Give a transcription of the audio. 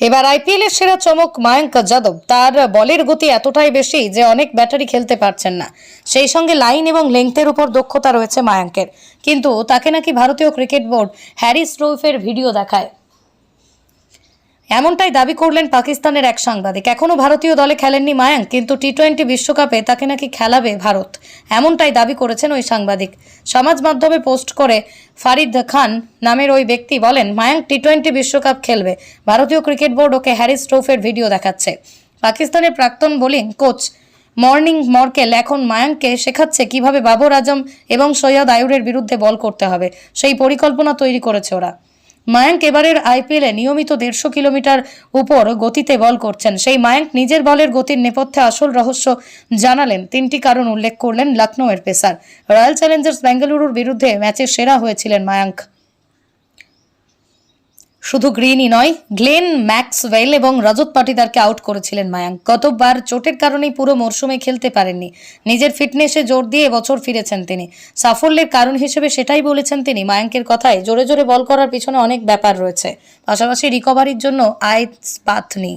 এবার আইপিএল এর সেরা চমক মায়াঙ্ক যাদব। তার বলের গতি এতটাই বেশি যে অনেক ব্যাটারি খেলতে পারছেন না। সেই সঙ্গে লাইন এবং লেংথের উপর দক্ষতা রয়েছে মায়াঙ্কের। কিন্তু তাকে নাকি ভারতীয় ক্রিকেট বোর্ড হ্যারিস রৌফের ভিডিও দেখায়। এমনটাই দাবি করলেন পাকিস্তানের এক সাংবাদিক। এখনও ভারতীয় দলে খেলেননি মায়াঙ্ক কিন্তু টি টোয়েন্টি বিশ্বকাপে তাকে নাকি খেলাবে ভারত। এমনটাই দাবি করেছেন ওই সাংবাদিক। সমাজ মাধ্যমে পোস্ট করে ফারিদ খান নামের ওই ব্যক্তি বলেন মায়াঙ্ক টি টোয়েন্টি বিশ্বকাপ খেলবে। ভারতীয় ক্রিকেট বোর্ড ওকে হ্যারিস ট্রোফের ভিডিও দেখাচ্ছে। পাকিস্তানের প্রাক্তন বোলিং কোচ মর্নিং মর্কেল এখন মায়াঙ্ককে শেখাচ্ছে কীভাবে বাবর আজম এবং সৈয়দ আয়ুরের বিরুদ্ধে বল করতে হবে। সেই পরিকল্পনা তৈরি করেছে ওরা। মায়াঙ্ক এবারের আইপিএলে নিয়মিত দেড়শো কিলোমিটার উপর গতিতে বল করছেন। সেই মায়াঙ্ক নিজের বলের গতির নেপথ্যে আসল রহস্য জানালেন। তিনটি কারণ উল্লেখ করলেন লখনৌয়ের পেসার। রয়্যাল চ্যালেঞ্জার্স বেঙ্গালুরুর বিরুদ্ধে ম্যাচে সেরা হয়েছিলেন মায়াঙ্ক। শুধু গ্রিনই নয়, গ্লেন, ম্যাক্সওয়েল এবং রজত পাটিদারকে আউট করেছিলেন মায়াঙ্ক গতবার চোটের কারণেই পুরো মরশুমে খেলতে পারেননি। নিজের ফিটনেসে জোর দিয়ে বছর ফিরেছেন তিনি। সাফল্যের কারণ হিসেবে সেটাই বলেছেন তিনি মায়াঙ্কের কথায়, জোরে জোরে বল করার পিছনে অনেক ব্যাপার রয়েছে। পাশাপাশি রিকভারির জন্য আয় পাথ নেই